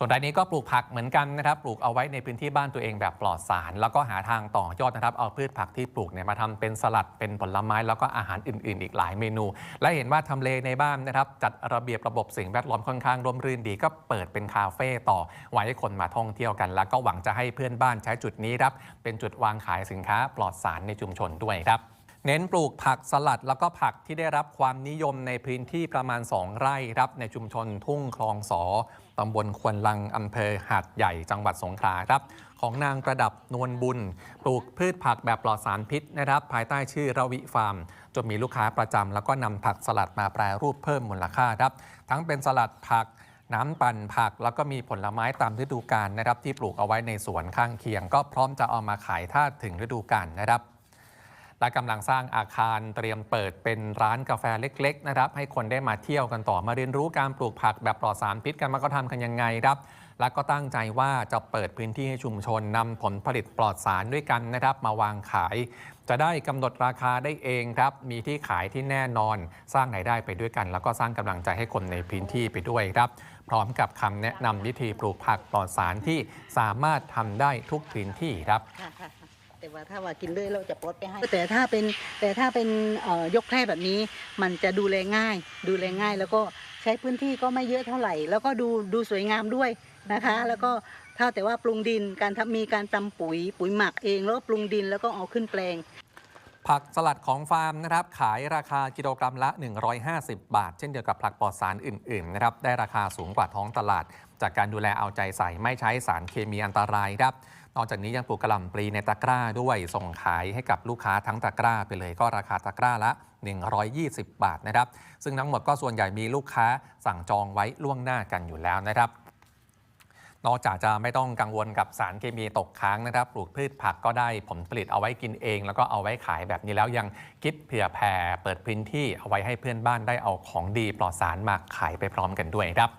ส่วนรายนี้ก็ปลูกผักเหมือนกันนะครับ ปลูกเอาไว้ในพื้นที่บ้านตัวเองแบบปลอดสาร แล้วก็หาทางต่อยอดนะครับ เอาพืชผักที่ปลูกเนี่ยมาทำเป็นสลัด เป็นผลไม้ แล้วก็อาหารอื่น ๆ อีกหลายเมนู และเห็นว่าทำเลในบ้านนะครับ จัดระเบียบระบบสิ่งแวดล้อมค่อนข้างร่มรื่นดี ก็เปิดเป็นคาเฟ่ต่อ ไว้ให้คนมาท่องเที่ยวกัน แล้วก็หวังจะให้เพื่อนบ้านใช้จุดนี้ครับ เป็นจุดวางขายสินค้าปลอดสารในชุมชนด้วยครับ เน้นปลูกผักสลัดแล้วก็ผักที่ได้รับความนิยมในพื้นที่ประมาณ 2 ไร่ครับในชุมชนทุ่งคลองสอตำบลควนลังอำเภอหาดใหญ่จังหวัดสงขลาครับ ของนางประดับนวลบุญ ปลูกพืชผักแบบปลอดสารพิษนะครับ ภายใต้ชื่อระวิฟาร์ม จนมีลูกค้าประจำแล้วก็นำผักสลัดมาแปรรูปเพิ่มมูลค่าครับ ทั้งเป็นสลัดผักน้ำปั่นผักแล้วก็มีผลไม้ตามฤดูกาลนะครับ ที่ปลูกเอาไว้ในสวนข้างเคียง ก็พร้อมจะเอามาขายถ้าถึงฤดูกาลนะครับ และกำลังสร้างอาคารเตรียมเปิดเป็นร้านกาแฟเล็กๆนะครับให้คนได้มาเที่ยวกันต่อมาเรียนรู้การปลูกผักแบบปลอดสารพิษกันมาก็ทำกันยังไงครับและก็ตั้งใจว่าจะเปิดพื้นที่ให้ชุมชนนำผลผลิตปลอดสารด้วยกันนะครับ มาวางขาย จะได้กำหนดราคาได้เองครับ มีที่ขายที่แน่นอน สร้างรายได้ไปด้วยกัน แล้วก็สร้างกำลังใจให้คนในพื้นที่ไปด้วยครับ พร้อมกับคำแนะนำวิธีปลูกผักปลอดสารที่สามารถทำได้ทุกพื้นที่ครับ แต่ว่าถ้าว่ากินเลยเราจะปลดไปให้ แต่ถ้าเป็นแต่ถ้าเป็นยกแคร่แบบนี้ มันจะดูแลง่าย ดูแลง่าย แล้วก็ใช้พื้นที่ก็ไม่เยอะเท่าไหร่ แล้วก็ดูดูสวยงามด้วยนะคะ แล้วก็ถ้าแต่ว่าปรุงดินการทำมีการตำปุ๋ยปุ๋ยหมักเองแล้วปรุงดินแล้วก็เอาขึ้นแปลง ผักสลัดของฟาร์มนะครับขายราคากิโลกรัมละ 150 บาท เช่นเดียวกับผักปลอดสารอื่นๆนะครับได้ราคาสูงกว่าท้องตลาด จากการดูแลเอาใจใส่ไม่ใช้สารเคมีอันตรายครับนอกจากนี้ยังปลูกกระหล่ำปลีในตะกร้าด้วยส่งขายให้กับลูกค้าทั้งตะกร้าไปเลยก็ราคาตะกร้าละ 120 บาทนะครับซึ่งทั้งหมดก็ส่วนใหญ่มีลูกค้าสั่งจองไว้ล่วงหน้ากันอยู่แล้วนะครับ นอกจากจะไม่ต้องกังวลกับสารเคมีตกค้างนะครับ ปลูกพืชผักก็ได้ผลผลิตเอาไว้กินเอง แล้วก็เอาไว้ขายแบบนี้แล้วยังคิดเผื่อแผ่เปิดพื้นที่เอาไว้ให้เพื่อนบ้านได้เอาของดีปลอดสารมาขายไปพร้อมกันด้วยครับ